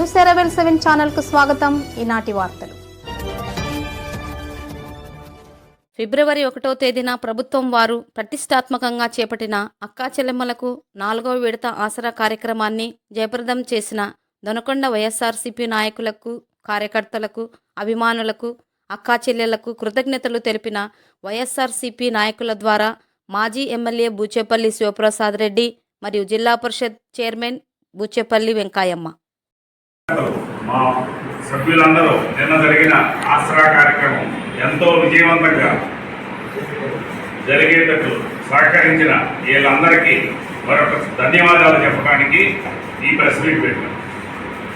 News ఎరవెల్ seven ఛానల్కు స్వాగతం. ఈనాటి వార్తలు. ఫిబ్రవరి ఒకటో తేదీన ప్రభుత్వం వారు ప్రతిష్టాత్మకంగా చేపట్టిన అక్కా చెల్లెమ్మలకు నాలుగవ విడత ఆసరా కార్యక్రమాన్ని జయప్రదం చేసిన దొనకొండ వైఎస్ఆర్సీపీ నాయకులకు కార్యకర్తలకు అభిమానులకు అక్కా చెల్లెళ్ళకు కృతజ్ఞతలు తెలిపిన వైఎస్ఆర్సీపీ నాయకుల ద్వారా మాజీ ఎమ్మెల్యే బూచేపల్లి శివప్రసాద్ రెడ్డి మరియు జిల్లా పరిషత్ చైర్మన్ బూచేపల్లి వెంకాయమ్మ మా సభ్యులందరూ నిన్న జరిగిన ఆసరా కార్యక్రమం ఎంతో విజయవంతంగా జరిగేటట్టు సహకరించిన వీళ్ళందరికీ మరొక ధన్యవాదాలు చెప్పడానికి ఈ ప్రెస్ మీట్ పెట్టాం.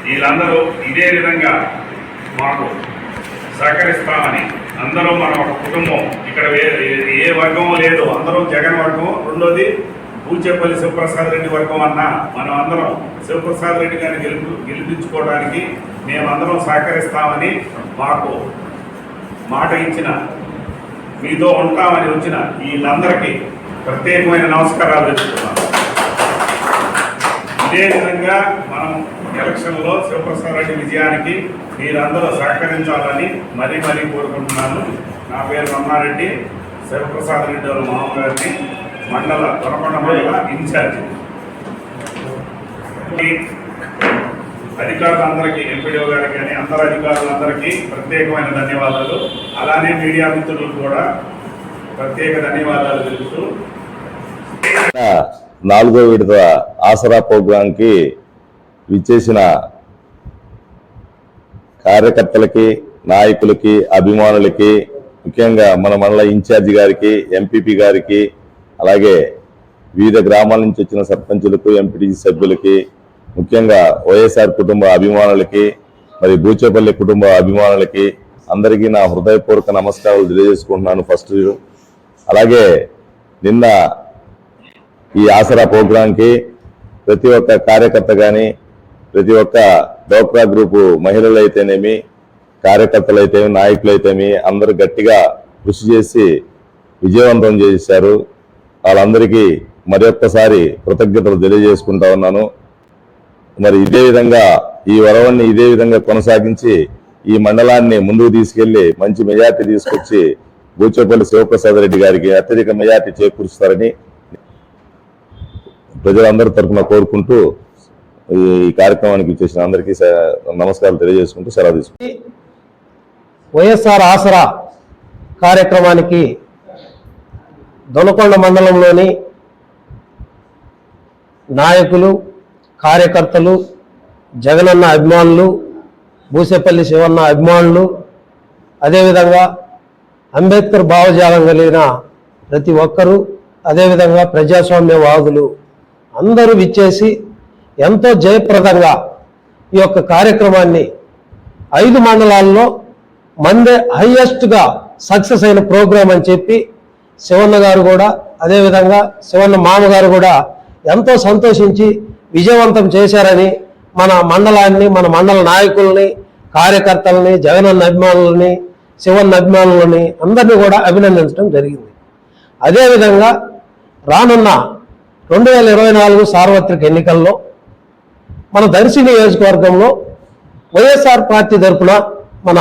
వీళ్ళందరూ ఇదే విధంగా మాకు సహకరిస్తామని అందరూ మన ఒక కుటుంబం. ఇక్కడ ఏ- ఏ వర్గం లేదు అందరూ జగన్ వర్గం రెండోది పూచేపల్లి శివప్రసాద్ రెడ్డి వర్గం అన్న మనం అందరం శివప్రసాద్ రెడ్డి గారిని గెలుపు గెలిపించుకోవడానికి మేమందరం సహకరిస్తామని మాకు మాట ఇచ్చిన మీతో ఉంటామని వచ్చిన వీళ్ళందరికీ ప్రత్యేకమైన నమస్కారాలు తెలుపుతున్నాను. ఇదే విధంగా మనం ఎలక్షన్లో శివప్రసాద్ రెడ్డి విజయానికి మీరందరూ సహకరించాలని మరీ మరీ కోరుకుంటున్నాను. నా పేరు రమణారెడ్డి శివప్రసాద్ రెడ్డి వాళ్ళ మామగారిని మండల దొరకొండ మండల ఇన్ఛార్జి అధికారులందరికీ ఎంపీడీఓ గారికి కానీ అందరు అధికారులందరికీ ప్రత్యేకమైన ధన్యవాదాలు. అలానే మీడియా మిత్రులకు కూడా ప్రత్యేక ధన్యవాదాలు తెలుపుతూ నాలుగో విడత ఆసరా ప్రోగ్రాంకి విచ్చేసిన కార్యకర్తలకి నాయకులకి అభిమానులకి ముఖ్యంగా మన మండల ఇన్ఛార్జి గారికి ఎంపీపీ గారికి అలాగే వివిధ గ్రామాల నుంచి వచ్చిన సర్పంచులకు ఎంపీటీసీ సభ్యులకి ముఖ్యంగా వైఎస్ఆర్ కుటుంబ అభిమానులకి మరి బూచేపల్లి కుటుంబ అభిమానులకి అందరికీ నా హృదయపూర్వక నమస్కారాలు తెలియజేసుకుంటున్నాను ఫస్ట్ అలాగే నిన్న ఈ ఆసరా ప్రోగ్రాంకి ప్రతి ఒక్క కార్యకర్త కానీ ప్రతి ఒక్క డోక్రా గ్రూపు మహిళలు అయితేనేమి కార్యకర్తలు అయితేమి నాయకులు అయితేమి అందరూ గట్టిగా కృషి చేసి విజయవంతం చేశారు. వాళ్ళందరికీ మరి ఒక్కసారి కృతజ్ఞతలు తెలియజేసుకుంటా ఉన్నాను. మరి ఇదే విధంగా ఈ వరవన్ని ఇదే విధంగా కొనసాగించి ఈ మండలాన్ని ముందుకు తీసుకెళ్ళి మంచి మెజార్టీ తీసుకొచ్చి బూచేపల్లి శివప్రసాద్ రెడ్డి గారికి అత్యధిక మెజార్టీ చేకూరుస్తారని ప్రజలందరి తరఫున కోరుకుంటూ ఈ కార్యక్రమానికి ఇచ్చేసిన అందరికీ నమస్కారం నమస్కారాలు తెలియజేసుకుంటూ సెలవు తీసుకుంటాం వైఎస్ఆర్ ఆసరా కార్యక్రమానికి దొనకొండ మండలంలోని నాయకులు కార్యకర్తలు జగనన్న అభిమానులు బూసేపల్లి శివన్న అభిమానులు అదేవిధంగా అంబేద్కర్ భావజాలం కలిగిన ప్రతి ఒక్కరూ అదేవిధంగా ప్రజాస్వామ్యవాదులు అందరూ విచ్చేసి ఎంతో జయప్రదంగా ఈ యొక్క కార్యక్రమాన్ని ఐదు మండలాల్లో మందే హయ్యెస్ట్గా సక్సెస్ అయిన ప్రోగ్రాం అని చెప్పి శివన్న గారు కూడా అదేవిధంగా శివన్న మామగారు కూడా ఎంతో సంతోషించి విజయవంతం చేశారని మన మండలాన్ని మన మండల నాయకుల్ని కార్యకర్తలని జగనన్న అభిమానులని శివన్న అభిమానులని అందరినీ కూడా అభినందించడం జరిగింది. అదేవిధంగా రానున్న రెండు వేల ఇరవై నాలుగు సార్వత్రిక ఎన్నికల్లో మన దర్శి నియోజకవర్గంలో వైఎస్ఆర్ పార్టీ తరఫున మన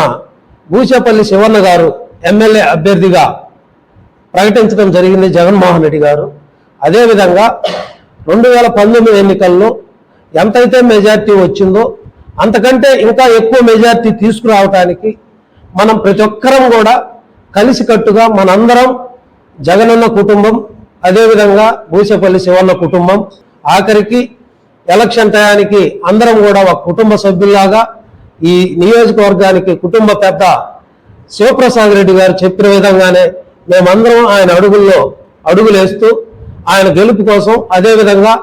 బూచేపల్లి శివన్న గారు ఎమ్మెల్యే అభ్యర్థిగా ప్రకటించడం జరిగింది జగన్మోహన్ రెడ్డి గారు. అదేవిధంగా రెండు వేల పంతొమ్మిది ఎన్నికల్లో ఎంతైతే మెజార్టీ వచ్చిందో అంతకంటే ఇంకా ఎక్కువ మెజార్టీ తీసుకురావడానికి మనం ప్రతి ఒక్కరం కూడా కలిసికట్టుగా మనందరం జగనన్న కుటుంబం అదేవిధంగా బూసేపల్లి శివన్న కుటుంబం ఆఖరికి ఎలక్షన్ టయానికి అందరం కూడా ఒక కుటుంబ సభ్యుల్లాగా ఈ నియోజకవర్గానికి కుటుంబ పెద్ద శివప్రసాద్ రెడ్డి గారు చెప్పిన విధంగానే మేమందరం ఆయన అడుగుల్లో అడుగులేస్తూ ఆయన గెలుపు కోసం అదేవిధంగా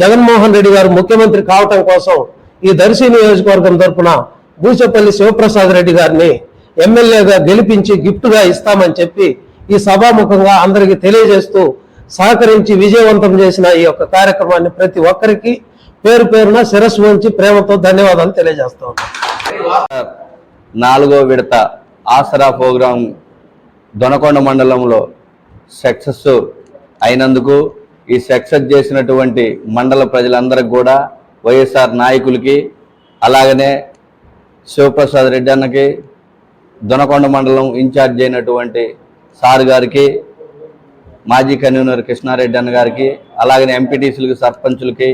జగన్మోహన్ రెడ్డి గారు ముఖ్యమంత్రి కావటం కోసం ఈ దర్శి నియోజకవర్గం తరపున బూచపల్లి శివప్రసాద్ రెడ్డి గారిని ఎమ్మెల్యేగా గెలిపించి గిఫ్ట్గా ఇస్తామని చెప్పి ఈ సభాముఖంగా అందరికీ తెలియజేస్తూ సహకరించి విజయవంతం చేసిన ఈ యొక్క కార్యక్రమాన్ని ప్రతి ఒక్కరికి పేరు పేరున శిరస్సు ఉంచి ప్రేమతో ధన్యవాదాలు తెలియజేస్తా నాలుగో విడత ఆసరా ప్రోగ్రాం దొనకొండ మండలంలో సక్సెస్ అయినందుకు ఈ సక్సెస్ చేసినటువంటి మండల ప్రజలందరికి కూడా వైఎస్ఆర్ నాయకులకి అలాగనే శివప్రసాద్ రెడ్డి అన్నకి దొనకొండ మండలం ఇన్ఛార్జ్ అయినటువంటి సార్ గారికి మాజీ కన్వీనర్ కృష్ణారెడ్డి అన్న గారికి అలాగనే ఎంపీటీసీలకి సర్పంచులకి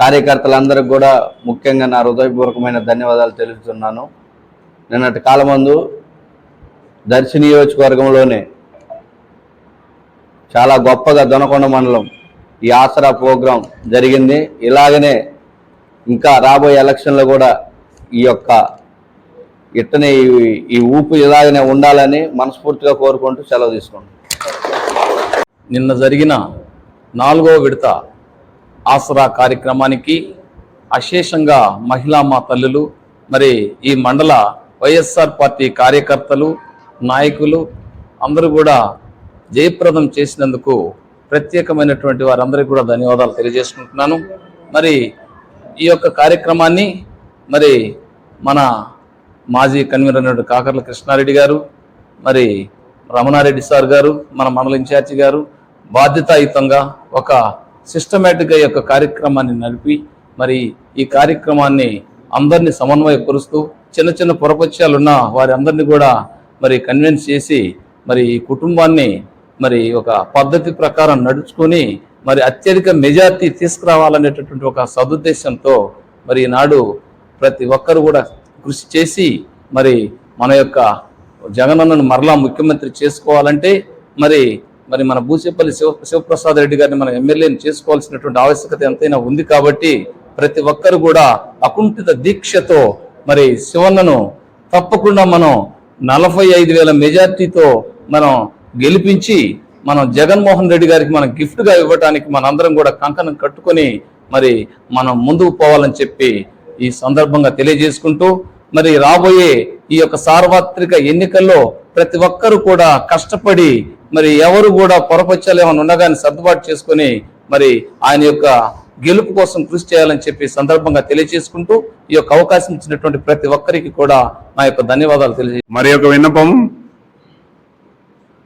కార్యకర్తలందరికి కూడా ముఖ్యంగా నా హృదయపూర్వకమైన ధన్యవాదాలు తెలుపుతున్నాను. నిన్నటి కాలమందు దర్శి నియోజకవర్గంలోనే చాలా గొప్పగా దొనకొండ మండలం ఈ ఆసరా ప్రోగ్రాం జరిగింది. ఇలాగనే ఇంకా రాబోయే ఎలక్షన్లో కూడా ఈ యొక్క ఇట్టనే ఈ- ఊపు ఇలాగనే ఉండాలని మనస్ఫూర్తిగా కోరుకుంటూ సెలవు తీసుకుంటాం నిన్న జరిగిన నాలుగో విడత ఆసరా కార్యక్రమానికి అశేషంగా మహిళా మా తల్లులు మరి ఈ మండల వైఎస్ఆర్ పార్టీ కార్యకర్తలు నాయకులు అందరూ కూడా జయప్రదం చేసినందుకు ప్రత్యేకమైనటువంటి వారందరికీ కూడా ధన్యవాదాలు తెలియజేసుకుంటున్నాను. మరి ఈ యొక్క కార్యక్రమాన్ని మరి మన మాజీ కన్వీనర్ అయినటువంటి కాకర్ల కృష్ణారెడ్డి గారు మరి రమణారెడ్డి సార్ గారు మన మండల ఇన్ఛార్జి గారు బాధ్యతాయుతంగా ఒక సిస్టమేటిక్గా ఈ యొక్క కార్యక్రమాన్ని నడిపి మరి ఈ కార్యక్రమాన్ని అందరినీ సమన్వయపరుస్తూ చిన్న చిన్న పొరపత్యాలున్న వారి అందరినీ కూడా మరి కన్విన్స్ చేసి మరి ఈ కుటుంబాన్ని మరి ఒక పద్ధతి ప్రకారం నడుచుకొని మరి అత్యధిక మెజార్టీ తీసుకురావాలనేటటువంటి ఒక సదుద్దేశంతో మరి ఈనాడు ప్రతి ఒక్కరు కూడా కృషి చేసి మరి మన యొక్క జగనన్నను మరలా ముఖ్యమంత్రి చేసుకోవాలంటే మరి మరి మన భూసేపల్లి శివ శివప్రసాద్ రెడ్డి గారిని మనం ఎమ్మెల్యేని చేసుకోవాల్సినటువంటి ఆవశ్యకత ఎంతైనా ఉంది కాబట్టి ప్రతి ఒక్కరు కూడా అకుంఠిత దీక్షతో మరి శివన్నను తప్పకుండా మనం నలభై ఐదు వేల మెజార్టీతో మనం గెలిపించి మనం జగన్మోహన్ రెడ్డి గారికి మనం గిఫ్ట్గా ఇవ్వటానికి మనందరం కూడా కంకణం కట్టుకొని మరి మనం ముందుకు పోవాలని చెప్పి ఈ సందర్భంగా తెలియజేసుకుంటూ మరి రాబోయే ఈ యొక్క సార్వత్రిక ఎన్నికల్లో ప్రతి ఒక్కరూ కూడా కష్టపడి మరి ఎవరు కూడా పొరపచ్చాలు ఏమైనా ఉండగానే సర్దుబాటు చేసుకొని మరి ఆయన యొక్క గెలుపు కోసం కృషి చేయాలని చెప్పి సందర్భంగా తెలియజేసుకుంటూ ఈ యొక్క అవకాశం ఇచ్చినటువంటి ప్రతి ఒక్కరికి కూడా నా యొక్క ధన్యవాదాలు తెలియజే మరి యొక్క విన్నపం.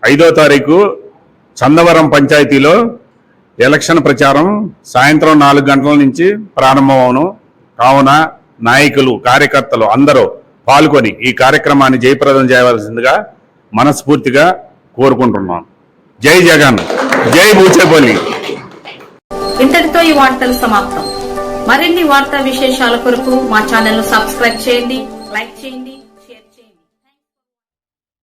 ఐదో తారీఖు చందవరం పంచాయతీలో ఎలక్షన్ ప్రచారం. సాయంత్రం నాలుగు గంటల నుంచి ప్రారంభమవును. కావున నాయకులు కార్యకర్తలు అందరూ పాల్గొని ఈ కార్యక్రమాన్ని జయప్రదం చేయవలసిందిగా మనస్ఫూర్తిగా కోరుకుంటున్నాం. జై జగన్. జై బూచేపల్లి ఇంతటితో ఈ వార్తలు సమాప్తం. మరిన్ని వార్తా విశేషాల కొరకు మా ఛానల్ను సబ్స్క్రైబ్ చేయండి లైక్ చేయండి.